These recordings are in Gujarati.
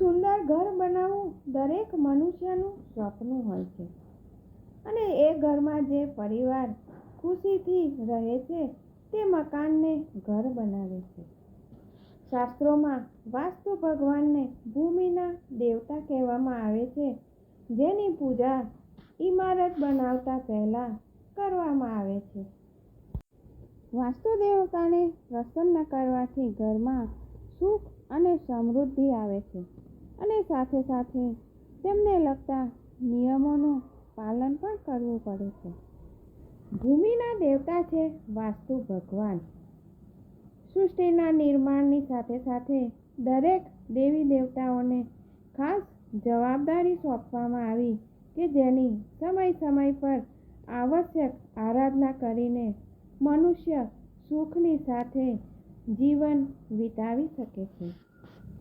સુંદર ઘર બનાવવું દરેક મનુષ્યનું સ્વપ્ન હોય છે. અને એ ઘરમાં જે પરિવાર ખુશીથી રહે છે, તે મકાનને ઘર બનાવે છે. શાસ્ત્રોમાં વાસ્તુ ભગવાનને ભૂમિના દેવતા કહેવામાં આવે છે, જેની પૂજા ઇમારત બનાવતા પહેલા કરવામાં આવે છે. વાસ્તુ દેવતાને પ્રસન્ન કરવાથી ઘરમાં સુખ અને સમૃદ્ધિ આવે છે. અને સાથે સાથે તેમને લગતા નિયમોનું પાલન પણ કરવું પડે છે. ભૂમિના દેવતા છે વાસ્તુ ભગવાન. સૃષ્ટિના નિર્માણની સાથે સાથે દરેક દેવી દેવતાઓને ખાસ જવાબદારી સોંપવામાં આવી કે જેની સમય સમય પર આવશ્યક આરાધના કરીને મનુષ્ય સુખની સાથે જીવન વિતાવી શકે છે.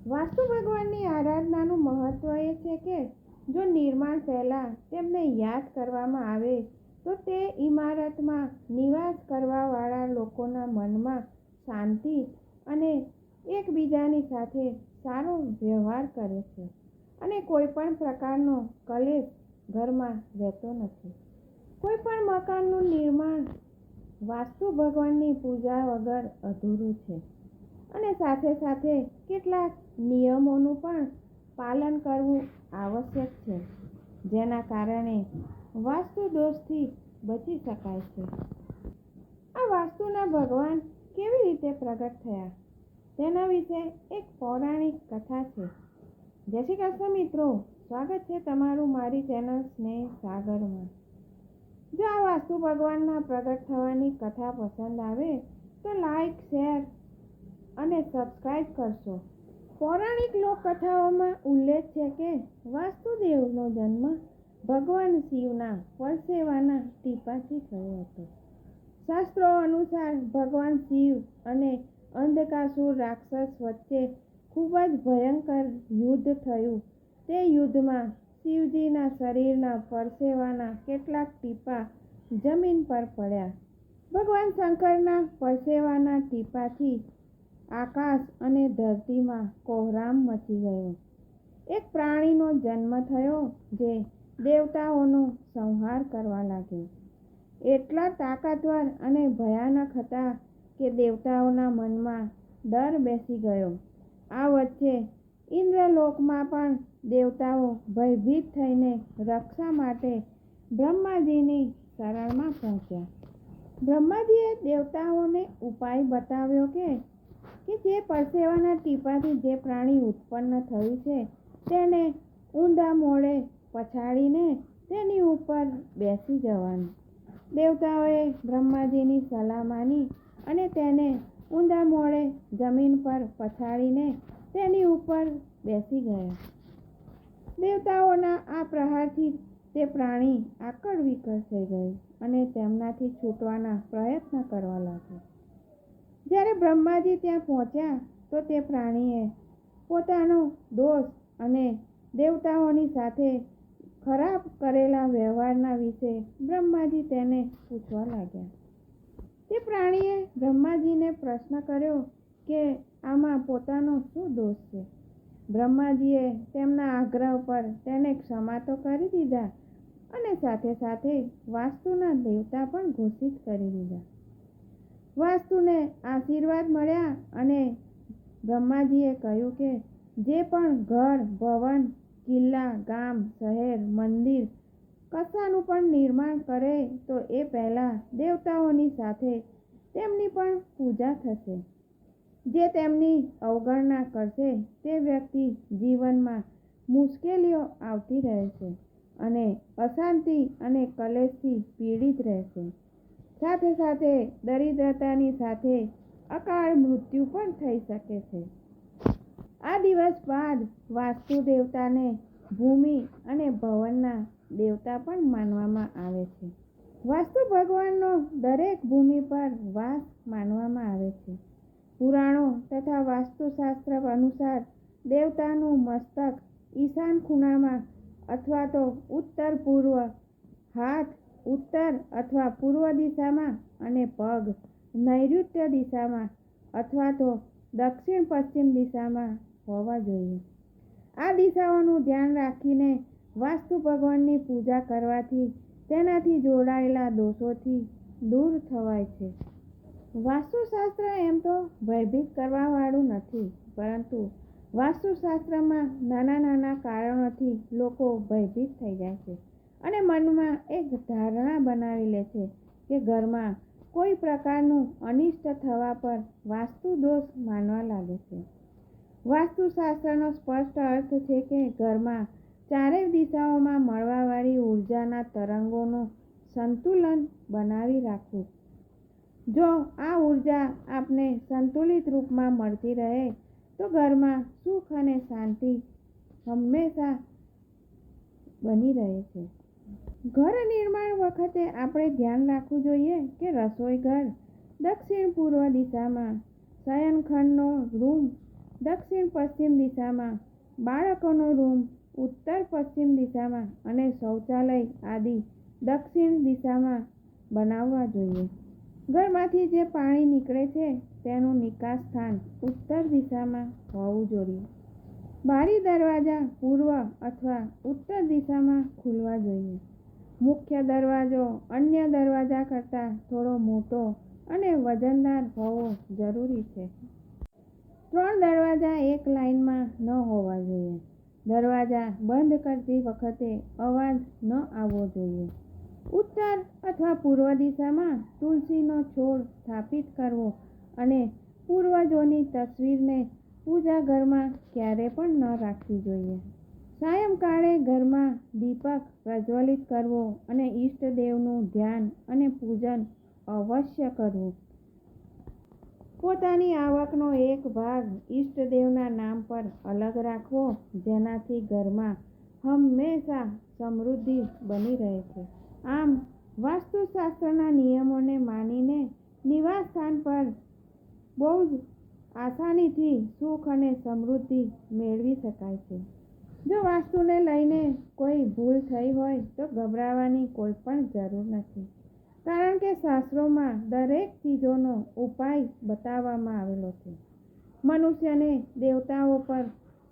વાસ્તુ ભગવાનની આરાધનાનું મહત્વ એ છે કે જો નિર્માણ પહેલાં તેમને યાદ કરવામાં આવે, તો તે ઇમારતમાં નિવાસ કરવાવાળા લોકોના મનમાં શાંતિ અને એકબીજાની સાથે સારો વ્યવહાર કરે છે અને કોઈ પણ પ્રકારનો કલેશ ઘરમાં રહેતો નથી. કોઈ પણ મકાનનું નિર્માણ વાસ્તુ ભગવાનની પૂજા વગર અધૂરું છે. અને સાથે સાથે કેટલાક નિયમોનું પણ પાલન કરવું આવશ્યક છે, જેના કારણે વાસ્તુ દોષથી બચી શકાય છે. આ વાસ્તુના ભગવાન કેવી રીતે પ્રગટ થયા? તેના વિશે એક પૌરાણિક કથા છે. જય શ્રી કૃષ્ણ મિત્રો, સ્વાગત છે તમારું મારી ચેનલ સ્નેહ સાગરમાં. જો આ વાસ્તુ ભગવાનના પ્રગટ થવાની કથા પસંદ આવે, તો લાઈક, શેર અને સબસ્ક્રાઈબ કરશો. પૌરાણિક લોકકથાઓમાં ઉલ્લેખ છે કે વાસ્તુદેવનો જન્મ ભગવાન શિવના પરસેવાના ટીપાથી થયો હતો. શાસ્ત્રો અનુસાર ભગવાન શિવ અને અંધકાસુર રાક્ષસ વચ્ચે ખૂબ જ ભયંકર યુદ્ધ થયું. તે યુદ્ધમાં શિવજીના શરીરના પરસેવાના કેટલાક ટીપા જમીન પર પડ્યા. ભગવાન શંકરના પરસેવાના ટીપાથી આકાશ અને ધરતીમાં કોહરામ મચી ગયો. એક પ્રાણીનો જન્મ થયો જે દેવતાઓનો સંહાર કરવા લાગ્યો. એટલા તાકાતવર અને ભયાનક હતા કે દેવતાઓના મનમાં ડર બેસી ગયો. આ વચ્ચે ઇન્દ્રલોકમાં પણ દેવતાઓ ભયભીત થઈને રક્ષા માટે બ્રહ્માજીની શરણમાં પહોંચ્યા. બ્રહ્માજીએ દેવતાઓને ઉપાય બતાવ્યો કે કે જે પરસેવાના ટીપાથી જે પ્રાણી ઉત્પન્ન થયું છે, તેને ઊંધા મોડે પછાડીને તેની ઉપર બેસી જવાનું. દેવતાઓએ બ્રહ્માજીની સલાહ માની અને તેને ઊંધા મોડે જમીન પર પછાડીને તેની ઉપર બેસી ગયા. દેવતાઓના આ પ્રહારથી તે પ્રાણી આકળ વિકળ થઈ ગયું અને તેમનાથી છૂટવાના પ્રયત્ન કરવા લાગ્યો. જ્યારે બ્રહ્માજી ત્યાં પહોંચ્યા, તો તે પ્રાણીએ પોતાનો દોષ અને દેવતાઓની સાથે ખરાબ કરેલા વ્યવહારના વિશે બ્રહ્માજી તેને પૂછવા લાગ્યા. તે પ્રાણીએ બ્રહ્માજીને પ્રશ્ન કર્યો કે આમાં પોતાનો શું દોષ છે? બ્રહ્માજીએ તેમના આગ્રહ પર તેને ક્ષમા તો કરી દીધા અને સાથે સાથે વાસ્તુના દેવતા પણ ઘોષિત કરી દીધા. વાસ્તુને આશીર્વાદ મળ્યા અને બ્રહ્માજીએ કહ્યું કે, જે પણ ઘર, ભવન, કિલ્લા, ગામ, શહેર, મંદિર કશાનું પણ નિર્માણ કરે, તો એ પહેલાં દેવતાઓની સાથે તેમની પણ પૂજા થશે. જે તેમની અવગણના કરશે, તે વ્યક્તિ જીવનમાં મુશ્કેલીઓ આવતી રહેશે અને અશાંતિ અને કલેશથી પીડિત રહેશે. સાથે સાથે દરિદ્રતાની સાથે અકાળ મૃત્યુ પણ થઈ શકે છે. આ દિવસ બાદ વાસ્તુ દેવતાને ભૂમિ અને ભવનના દેવતા પણ માનવામાં આવે છે. વાસ્તુ ભગવાનનો દરેક ભૂમિ પર વાસ માનવામાં આવે છે. પુરાણો તથા વાસ્તુશાસ્ત્ર અનુસાર દેવતાનું મસ્તક ઈશાન ખૂણામાં અથવા તો ઉત્તર પૂર્વ હાથ ઉત્તર અથવા પૂર્વ દિશામાં અને પગ. નૈઋત્ય દિશામાં અથવા તો દક્ષિણ પશ્ચિમ દિશામાં હોવા જોઈએ. આ દિશાઓનું ધ્યાન રાખીને વાસ્તુ ભગવાનની પૂજા કરવાથી તેનાથી જોડાયેલા દોષોથી દૂર થવાય છે. વાસ્તુશાસ્ત્ર એમ તો ભયભીત કરવાવાળું નથી, પરંતુ વાસ્તુશાસ્ત્રમાં નાના નાના કારણોથી લોકો ભયભીત થઈ જાય છે. અને મનમાં એક ધારણા બનાવી લે છે કે ઘરમાં કોઈ પ્રકારનું અનિષ્ટ થવા પર વાસ્તુ દોષ માનવા લાગે છે. વાસ્તુશાસ્ત્રનો સ્પષ્ટ અર્થ છે કે ઘરમાં ચારેય દિશાઓમાં મળવાવાળી ઉર્જાના તરંગોનું સંતુલન બનાવી રાખવું. જો આ ઊર્જા આપને સંતુલિત રૂપમાં મળતી રહે, તો ઘરમાં સુખ અને શાંતિ હંમેશા બની રહે છે. ઘર નિર્માણ વખતે આપણે ધ્યાન રાખવું જોઈએ કે રસોઈ ઘર દક્ષિણ પૂર્વ દિશામાં શયનખંડનો રૂમ દક્ષિણ પશ્ચિમ દિશામાં, બાળકોનો રૂમ ઉત્તર પશ્ચિમ દિશામાં અને શૌચાલય આદિ દક્ષિણ દિશામાં બનાવવા જોઈએ. ઘરમાંથી જે પાણી નીકળે છે તેનું નિકાસ સ્થાન ઉત્તર દિશામાં હોવું જોઈએ. બારી દરવાજા પૂર્વ અથવા ઉત્તર દિશામાં ખુલવા જોઈએ. મુખ્ય દરવાજો અન્ય દરવાજા કરતાં થોડો મોટો અને વજનદાર હોવો જરૂરી છે. ત્રણ દરવાજા એક લાઇનમાં ન હોવા જોઈએ. દરવાજા બંધ કરતી વખતે અવાજ ન આવવો જોઈએ. ઉત્તર અથવા પૂર્વ દિશામાં તુલસીનો છોડ સ્થાપિત કરવો અને પૂર્વજોની તસવીરને પૂજા ઘરમાં ક્યારે પણ ન રાખવી જોઈએ. સાયંકાળે ઘરમાં દીપક પ્રજ્વલિત કરવો અને ઈષ્ટદેવનું ધ્યાન અને પૂજન અવશ્ય કરવું. પોતાની આવકનો એક ભાગ ઈષ્ટદેવના નામ પર અલગ રાખવો જેનાથી ઘરમાં હંમેશા સમૃદ્ધિ બની રહે છે. આમ, વાસ્તુશાસ્ત્રના નિયમોને માનીને નિવાસ સ્થાન પર બહુ જ આસાનીથી સુખ અને સમૃદ્ધિ મેળવી શકાય છે. જો વાસ્તુને લઈને કોઈ ભૂલ થઈ હોય તો ગભરાવાની કોઈ પણ જરૂર નથી. કારણ કે શાસ્ત્રોમાં દરેક ચીજોનો ઉપાય બતાવવામાં આવેલો છે. મનુષ્યને દેવતાઓ પર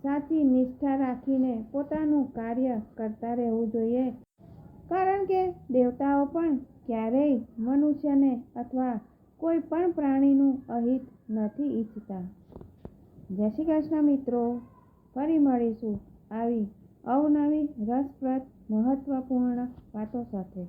સાચી નિષ્ઠા રાખીને પોતાનું કાર્ય કરતા રહેવું જોઈએ. કારણ કે દેવતાઓ પણ ક્યારેય મનુષ્યને અથવા કોઈ પણ પ્રાણીનું અહિત નથી ઈચ્છતા. જય શ્રી કૃષ્ણ મિત્રો. ફરી મળીશું. આવી અવનવી રસપ્રદ મહત્વપૂર્ણ વાતો સાથે.